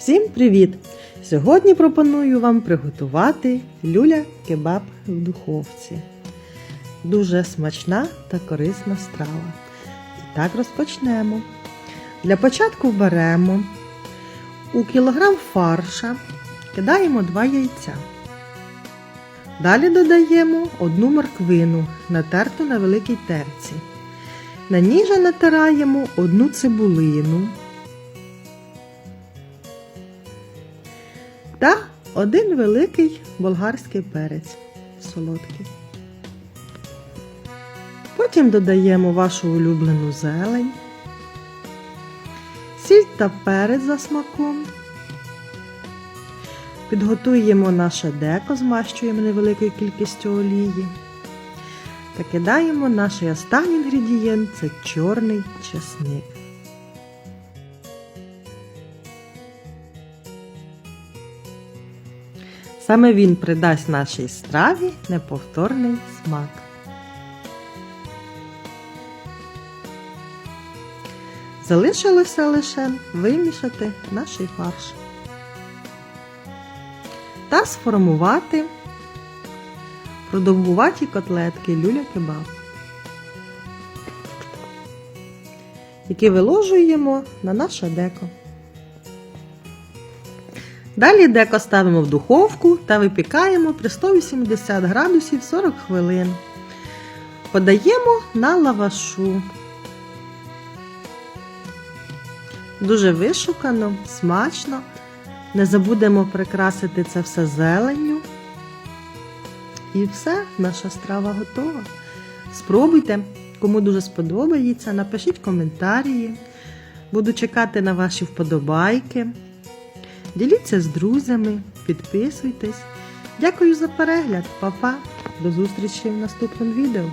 Всім привіт! Сьогодні пропоную вам приготувати люля кебаб в духовці. Дуже смачна та корисна страва. І так розпочнемо. Для початку беремо у кілограм фарша, кидаємо 2 яйця. Далі додаємо одну морквину, натерту на великій терці. На ній же натираємо одну цибулину. Та один великий болгарський перець солодкий. Потім додаємо вашу улюблену зелень, сіль та перець за смаком. Підготуємо наше деко, змащуємо невеликою кількістю олії. Та кидаємо наш останній інгредієнт це чорний чесник. Саме він придасть нашій страві неповторний смак. Залишилося лише вимішати наш фарш та сформувати продовгуваті котлетки люля кебаб, які виложуємо на наше деко. Далі деко ставимо в духовку та випікаємо при 180 градусів 40 хвилин. Подаємо на лавашу. Дуже вишукано, смачно. Не забудемо прикрасити це все зеленню. І все, наша страва готова. Спробуйте, кому дуже сподобається, напишіть коментарі. Буду чекати на ваші вподобайки. Діліться з друзями, підписуйтесь. Дякую за перегляд, Па-па! До зустрічі в наступному відео.